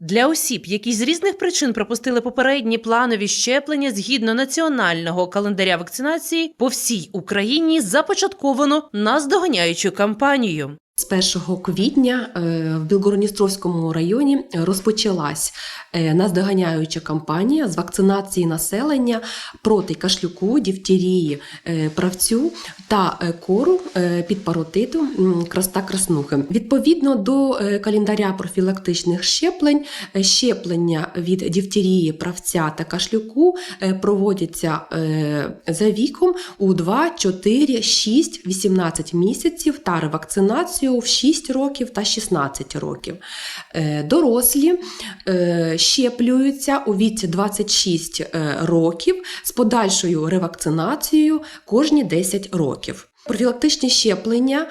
Для осіб, які з різних причин пропустили попередні планові щеплення згідно національного календаря вакцинації, по всій Україні започатковано наздоганяючу кампанію. З 1 квітня е, в Білгородністровському районі розпочалась е, наздоганяюча кампанія з вакцинації населення проти кашлюку, дифтерії, е, правцю та кору під паротиту м, крас- та краснухи. Відповідно до календаря профілактичних щеплень, щеплення від дифтерії, правця та кашлюку проводяться за віком у 2, 4, 6, 18 місяців та ревакцинацію в 6 років та 16 років. Е, Дорослі е, щеплюються у віці 26 е, років з подальшою ревакцинацією кожні 10 років. Профілактичні щеплення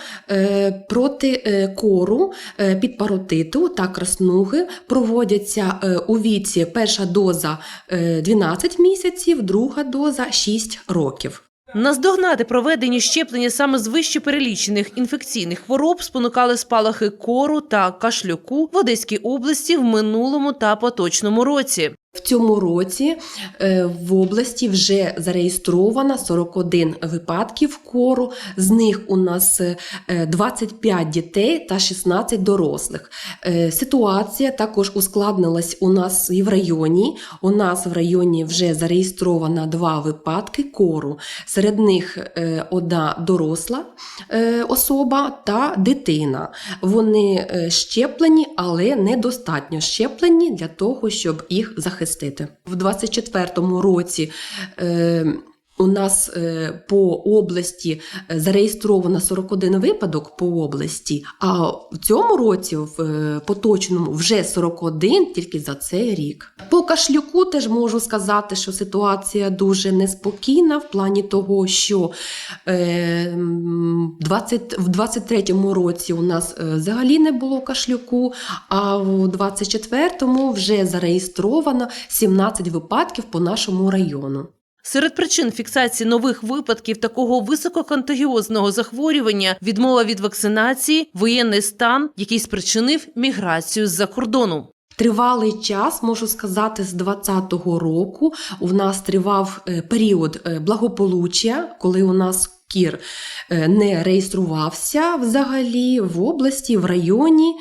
проти кору, підпаротиту та краснуги проводяться у віці перша доза е, 12 місяців, друга доза 6 років. Наздогнати проведені щеплення саме з вище перелічених інфекційних хвороб спонукали спалахи кору та кашлюку в Одеській області в минулому та поточному році. В цьому році е, в області вже зареєстровано 41 випадків кору. З них у нас е, 25 дітей та 16 дорослих. Е, Ситуація також ускладнилась у нас і в районі. У нас в районі вже зареєстровано два випадки кору. Серед них е, одна доросла е, особа та дитина. Вони е, щеплені, але недостатньо щеплені для того, щоб їх захистити. В 24-му році е, у нас е, по області е, зареєстровано 41 випадок по області, а в цьому році, в е, поточному, вже 41 тільки за цей рік. По кашлюку теж можу сказати, що ситуація дуже неспокійна в плані того, що е, 20, в 23-му році у нас е, взагалі не було кашлюку, а в 24-му вже зареєстровано 17 випадків по нашому району. Серед причин фіксації нових випадків такого висококонтагіозного захворювання відмова від вакцинації, воєнний стан, який спричинив міграцію з-за кордону. Тривалий час, можу сказати, з 20-го року у нас тривав е, період е, благополуччя, коли у нас кір е, не реєструвався взагалі в області, в районі.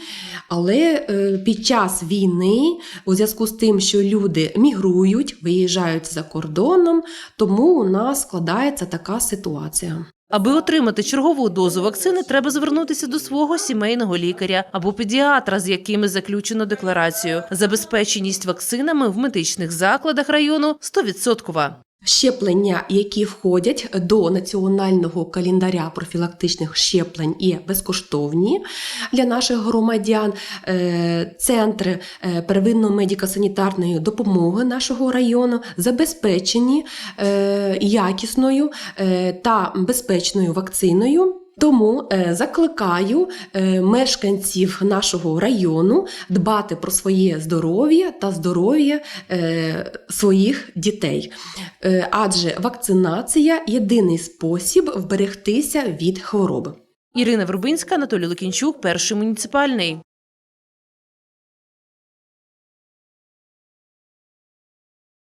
Але е, під час війни, у зв'язку з тим, що люди мігрують, виїжджають за кордоном, тому у нас складається така ситуація. Аби отримати чергову дозу вакцини, треба звернутися до свого сімейного лікаря або педіатра, з якими заключено декларацію. Забезпеченість вакцинами в медичних закладах району 100%. Щеплення, які входять до національного календаря профілактичних щеплень, є безкоштовні для наших громадян. Е, Центри первинної первинно-медико-санітарної допомоги нашого району забезпечені е, якісною е, та безпечною вакциною. Тому е, закликаю е, мешканців нашого району дбати про своє здоров'я та здоров'я е, своїх дітей. Адже вакцинація єдиний спосіб вберегтися від хвороби. Ірина Вербинська, Анатолій Лукінчук, перший муніципальний.